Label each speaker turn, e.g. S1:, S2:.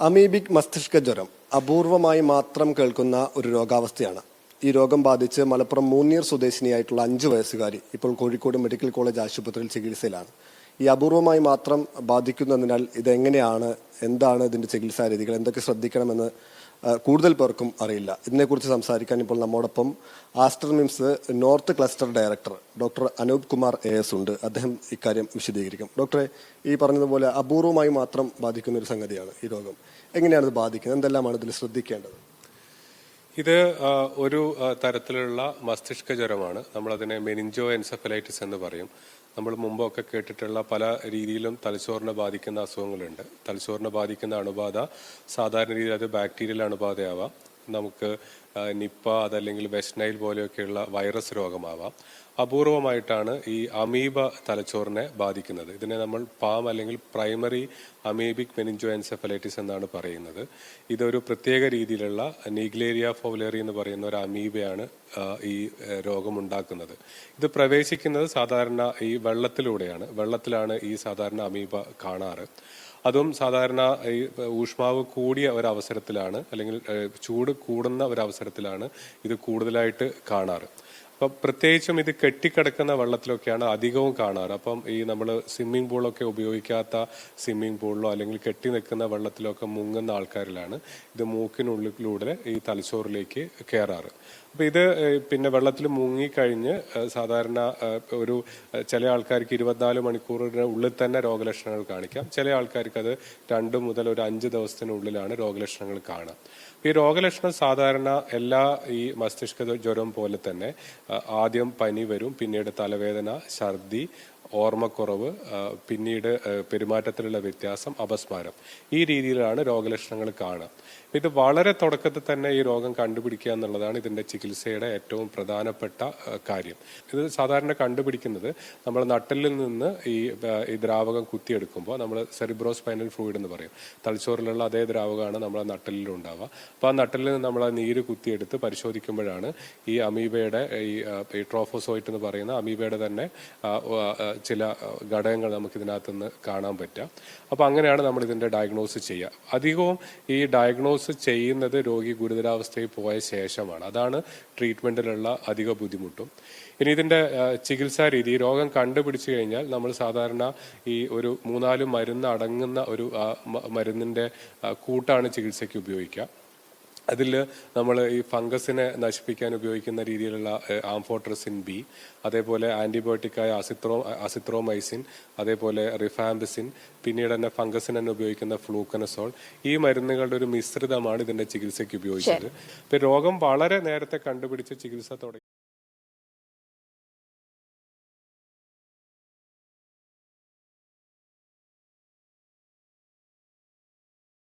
S1: Amoebic മസ്തിഷ്ക ജ്വരം അപൂർവമായി മാത്രം കേൾക്കുന്ന ഒരു രോഗാവസ്ഥയാണ്. ഈ രോഗം ബാധിച്ച് മലപ്പുറം മൂന്നിയർ സ്വദേശിനിയായിട്ടുള്ള അഞ്ച് വയസ്സുകാരി ഇപ്പോൾ കോഴിക്കോട് മെഡിക്കൽ കോളേജ് ആശുപത്രിയിൽ ചികിത്സയിലാണ്. ഈ അപൂർവമായി മാത്രം ബാധിക്കുന്നതിനാൽ ഇതെങ്ങനെയാണ് എന്താണ് ഇതിന്റെ ചികിത്സാ രീതികൾ എന്തൊക്കെ ശ്രദ്ധിക്കണമെന്ന് കൂടുതൽ പേർക്കും അറിയില്ല. ഇതിനെക്കുറിച്ച് സംസാരിക്കാൻ ഇപ്പോൾ നമ്മോടൊപ്പം Aster MIMS north cluster director doctor Anoop Kumar A S ഉണ്ട്. അദ്ദേഹം ഇക്കാര്യം വിശദീകരിക്കും. ഡോക്ടറെ ഈ പറഞ്ഞതുപോലെ അപൂർവമായി മാത്രം ബാധിക്കുന്ന ഒരു സംഗതിയാണ് ഈ രോഗം. എങ്ങനെയാണ് ഇത് ബാധിക്കുന്നത്? എന്തെല്ലാമാണ് ഇതിൽ ശ്രദ്ധിക്കേണ്ടത്?
S2: ഇത് ഒരു തരത്തിലുള്ള മസ്തിഷ്ക ജ്വരമാണ് നമ്മളതിനെ മെനിഞ്ചോ എൻസെഫലൈറ്റിസ് എന്ന് പറയും. നമ്മൾ മുമ്പൊക്കെ കേട്ടിട്ടുള്ള പല രീതിയിലും തലച്ചോറിനെ ബാധിക്കുന്ന അസുഖങ്ങളുണ്ട്. തലച്ചോറിനെ ബാധിക്കുന്ന അണുബാധ സാധാരണ രീതിയിൽ അത് ബാക്ടീരിയൽ അണുബാധയാവാം. നമുക്ക് നിപ്പ അതല്ലെങ്കിൽ വെസ്റ്റ്നൈൽ പോലെയൊക്കെയുള്ള വൈറസ് രോഗമാവാം. അപൂർവമായിട്ടാണ് ഈ അമീബ തലച്ചോറിനെ ബാധിക്കുന്നത്. ഇതിനെ നമ്മൾ പാം അല്ലെങ്കിൽ പ്രൈമറി അമീബിക് മെനിഞ്ചോ എൻസെഫലൈറ്റിസ് എന്നാണ് പറയുന്നത്. ഇതൊരു പ്രത്യേക രീതിയിലുള്ള നീഗ്ലേരിയ ഫോവലേറി എന്ന് പറയുന്ന ഒരു അമീബയാണ് ഈ രോഗമുണ്ടാക്കുന്നത്. ഇത് പ്രവേശിക്കുന്നത് സാധാരണ ഈ വെള്ളത്തിലൂടെയാണ്. വെള്ളത്തിലാണ് ഈ സാധാരണ അമീബ കാണാറ്. അതും സാധാരണ ഈ ഊഷ്മാവ് കൂടിയ ഒരവസരത്തിലാണ് അല്ലെങ്കിൽ ചൂട് കൂടുന്ന ഒരവസരത്തിലാണ് ഇത് കൂടുതലായിട്ട് കാണാറ്. അപ്പം പ്രത്യേകിച്ചും ഇത് കെട്ടിക്കിടക്കുന്ന വെള്ളത്തിലൊക്കെയാണ് അധികവും കാണാറ്. അപ്പം ഈ നമ്മൾ സ്വിമ്മിംഗ് പൂളൊക്കെ ഉപയോഗിക്കാത്ത സ്വിമ്മിംഗ് പൂളിലോ അല്ലെങ്കിൽ കെട്ടി നിൽക്കുന്ന വെള്ളത്തിലൊക്കെ മുങ്ങുന്ന ആൾക്കാരിലാണ് ഇത് മൂക്കിനുള്ളിലൂടെ ഈ തലച്ചോറിലേക്ക് കയറാറ്. അപ്പൊ ഇത് പിന്നെ വെള്ളത്തിൽ മുങ്ങിക്കഴിഞ്ഞ് സാധാരണ ഒരു ചില ആൾക്കാർക്ക് ഇരുപത്തിനാല് മണിക്കൂറിന് ഉള്ളിൽ തന്നെ രോഗലക്ഷണങ്ങൾ കാണിക്കാം. ചില ആൾക്കാർക്ക് അത് രണ്ട് മുതൽ ഒരു അഞ്ച് ദിവസത്തിനുള്ളിലാണ് രോഗലക്ഷണങ്ങൾ കാണാം. ഈ രോഗലക്ഷണം സാധാരണ എല്ലാ ഈ മസ്തിഷ്ക ജ്വരം പോലെ തന്നെ ആദ്യം പനി വരും പിന്നീട് തലവേദന ഛർദി ഓർമ്മക്കുറവ് പിന്നീട് പെരുമാറ്റത്തിലുള്ള വ്യത്യാസം അപസ്മാരം. ഈ രീതിയിലാണ് രോഗലക്ഷണങ്ങൾ കാണുക. ഇത് വളരെ തുടക്കത്തിൽ തന്നെ ഈ രോഗം കണ്ടുപിടിക്കുക എന്നുള്ളതാണ് ഇതിന്റെ ചികിത്സയുടെ ഏറ്റവും പ്രധാനപ്പെട്ട കാര്യം. ഇത് സാധാരണ കണ്ടുപിടിക്കുന്നത് നമ്മൾ നട്ടലിൽ നിന്ന് ഈ ഈ ദ്രാവകം കുത്തിയെടുക്കുമ്പോൾ നമ്മൾ സെറിബ്രോ സ്പൈനൽ ഫ്ലൂയിഡ് എന്ന് പറയും. തലച്ചോറിലുള്ള അതേ ദ്രാവകമാണ് നമ്മളെ നട്ടലിൽ ഉണ്ടാവുക അപ്പോൾ ആ നട്ടലിൽ നിന്ന് നമ്മൾ ആ നീര് കുത്തിയെടുത്ത് പരിശോധിക്കുമ്പോഴാണ് ഈ അമീബയുടെ ഈ ട്രോഫോസോയിറ്റ് എന്ന് പറയുന്ന അമീബയുടെ തന്നെ ചില ഘടകങ്ങൾ നമുക്ക് ഇതിനകത്ത് നിന്ന് കാണാൻ പറ്റുക അപ്പോൾ അങ്ങനെയാണ് നമ്മൾ ഇതിന്റെ ഡയഗ്നോസ് ചെയ്യുക. അധികവും ഈ ഡയഗ്നോസ് ചെയ്യുന്നത് രോഗി ഗുരുതരാവസ്ഥയിൽ പോയ ശേഷമാണ്. അതാണ് ട്രീറ്റ്മെന്റിലുള്ള അധിക ബുദ്ധിമുട്ടും. ഇനി ഇതിന്റെ ചികിത്സാ രീതി രോഗം കണ്ടുപിടിച്ചു കഴിഞ്ഞാൽ നമ്മൾ സാധാരണ ഈ ഒരു മൂന്നാൽ മരുന്ന് അടങ്ങുന്ന ഒരു മരുന്നിന്റെ കൂട്ടാണ് ചികിത്സയ്ക്ക് ഉപയോഗിക്കുക. അതിൽ നമ്മൾ ഈ ഫംഗസിനെ നശിപ്പിക്കാൻ ഉപയോഗിക്കുന്ന രീതിയിലുള്ള ആംഫോട്രസിൻ ബി അതേപോലെ ആന്റിബയോട്ടിക്കായ അസിത്രോ അസിത്രോമൈസിൻ അതേപോലെ റിഫാംബിസിൻ പിന്നീട് തന്നെ ഫംഗസിന് തന്നെ ഉപയോഗിക്കുന്ന ഫ്ലൂക്കനസോൾ. ഈ മരുന്നുകളുടെ ഒരു മിശ്രിതമാണ് ഇതിന്റെ ചികിത്സയ്ക്ക് ഉപയോഗിച്ചത്. ഇപ്പൊ രോഗം വളരെ നേരത്തെ കണ്ടുപിടിച്ച് ചികിത്സ തുടങ്ങി.